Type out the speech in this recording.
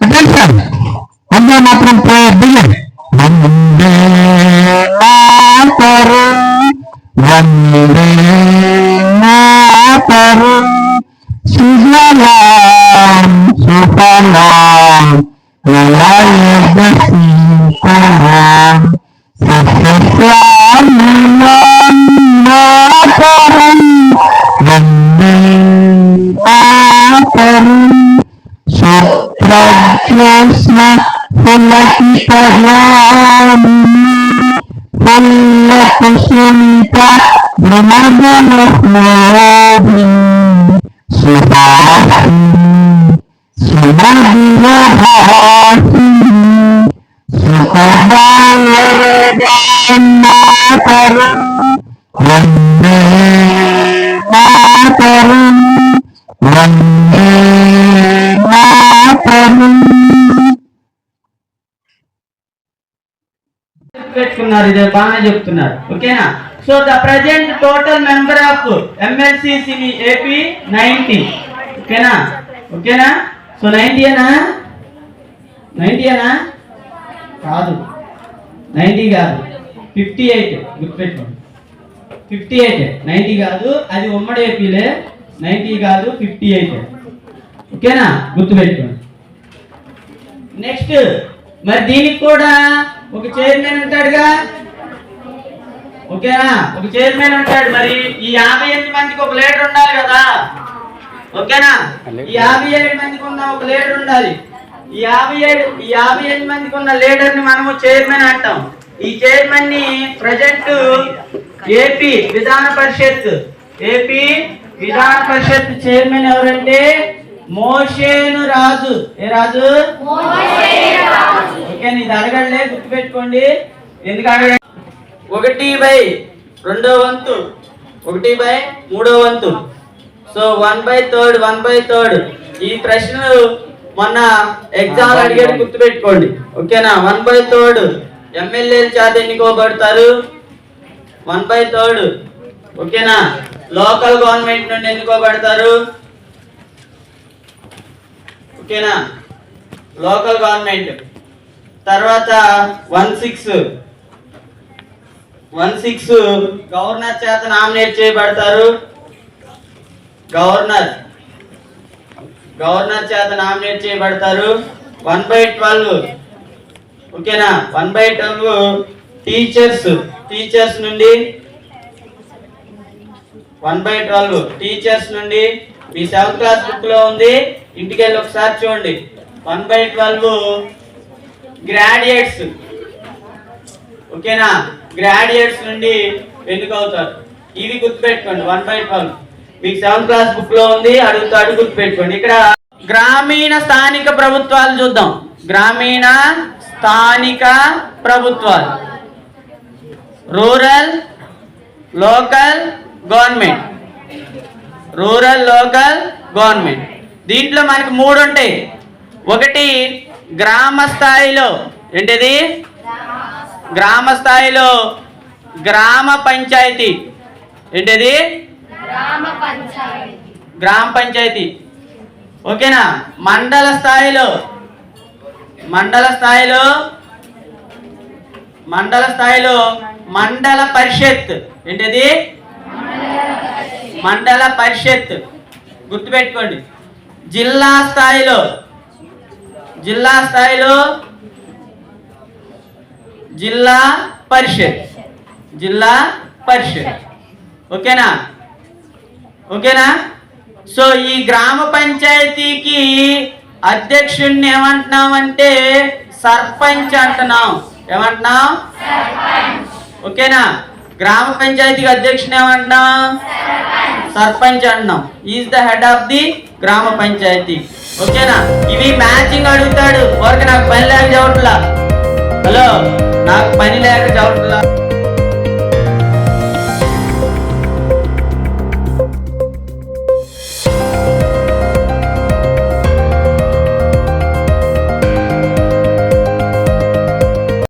Attention వందే మాత్రం begin Vande Mataram Vande Mataram సుజలాం సుఫలాం లలయజ Sitaram ولا آمنين والله سميع ومن المخلوق سبحانه سبحانه سبحانه سبحانه ربنا పెట్టుకున్నారు ఇదే బాగానే చెప్తున్నారు. ఓకేనా? So the present total member of MLCs AP ninety. ఓకేనా? ఓకేనా? సో నైన్టీనా నైన్టీనా కాదు. నైన్టీ కాదు. ఫిఫ్టీ ఎయిట్ గుర్తుపెట్టుకోండి. ఫిఫ్టీ ఎయిట్ నైన్టీ కాదు. అది ఉమ్మడి ఏపీలే. నైన్టీ కాదు ఫిఫ్టీ ఎయిట్. ఓకేనా? గుర్తుపెట్టుకోండి. నెక్స్ట్ మరి దీనికి కూడా ఒక చైర్మన్ ఉంటాడుగా? ఓకేనా? ఒక చైర్మన్ ఉంటాడు మరి. ఈ యాభై ఎనిమిది మందికి ఒక లీడర్ ఉండాలి కదా? ఓకేనా? ఈ యాభై ఏడు మందికి ఉన్న ఒక లీడర్ ఉండాలి. ఈ యాభై ఏడు ఈ యాభై ఎనిమిది మందికి ఉన్న లీడర్ని మనము చైర్మన్ అంటాం. ఈ చైర్మన్ని ప్రజెంట్ ఏపీ విధాన పరిషత్ ఏపీ విధాన పరిషత్ చైర్మన్ ఎవరంటే మోషేను రాజు. ఏ రాజు? ఓకే ఇది అడగండి గుర్తుపెట్టుకోండి. ఎందుకు అడగండి ఒకటి బై రెండో వంతు. ఒకటి బై మూడో వంతు. So one by third one by third. ఈ ప్రశ్నలు మొన్న ఎగ్జామ్ అడిగాడు గుర్తుపెట్టుకోండి. ఓకేనా? One by third. ఎమ్మెల్యేల చేత ఎన్నుకోబడతారు వన్ బై థర్డ్. ఓకేనా? లోకల్ గవర్నమెంట్ నుండి ఎన్నుకోబడతారు ఓకేనా? Local government. తర్వాత one six. One six governor చేత నామినేట్ చేయబడతారు. గవర్నర్. గవర్నర్ చేత నామినేట్ చేయబడతారు. One by twelve. ఓకేనా? One by twelve teachers. Teachers నుండి వన్ బై ట్వెల్వ్ టీచర్స్ నుండి మీ సెవెంత్ క్లాస్ బుక్లో ఉంది. ఇంటికి వెళ్ళి ఒకసారి చూడండి. One by twelve graduates. ఓకేనా? గ్రాడ్యుయేట్స్ నుండి అవుతారు? ఇవి గుర్తుపెట్టుకోండి వన్ బై ట్వెల్వ్ మీకు సెవెంత్ క్లాస్ బుక్లో ఉంది అడుగుతాడు గుర్తుపెట్టుకోండి. ఇక్కడ గ్రామీణ స్థానిక ప్రభుత్వాలు చూద్దాం. గ్రామీణ స్థానిక ప్రభుత్వాలు. Rural local government. Rural local government. దీంట్లో మనకి మూడు ఉంటాయి. ఒకటి గ్రామ స్థాయిలో ఏంటిది? గ్రామ స్థాయిలో గ్రామ పంచాయతీ ఏంటిది? గ్రామ పంచాయతీ. ఓకేనా? మండల స్థాయిలో మండల స్థాయిలో మండల స్థాయిలో మండల పరిషత్ ఏంటిది? మండల పరిషత్. గుర్తుపెట్టుకోండి. జిల్లా స్థాయిలో జిల్లా స్థాయిలో జిల్లా పరిషత్. జిల్లా పరిషత్. ఓకేనా? ఓకేనా? సో ఈ గ్రామ పంచాయతీకి అధ్యక్షుడిని ఏమంటున్నామంటే సర్పంచ్ అంటున్నాం. ఏమంటున్నాం? ఓకేనా? గ్రామ పంచాయతీకి అధ్యక్షుని ఏమంటున్నాం? సర్పంచ్ అంటున్నాం. Is the head of the gram panchayat. ఓకేనా? ఇవి మ్యాచింగ్ అడుగుతాడు. వరకు నాకు పని లేక చవట్లా హలో? నాకు పని లేక చవట్లా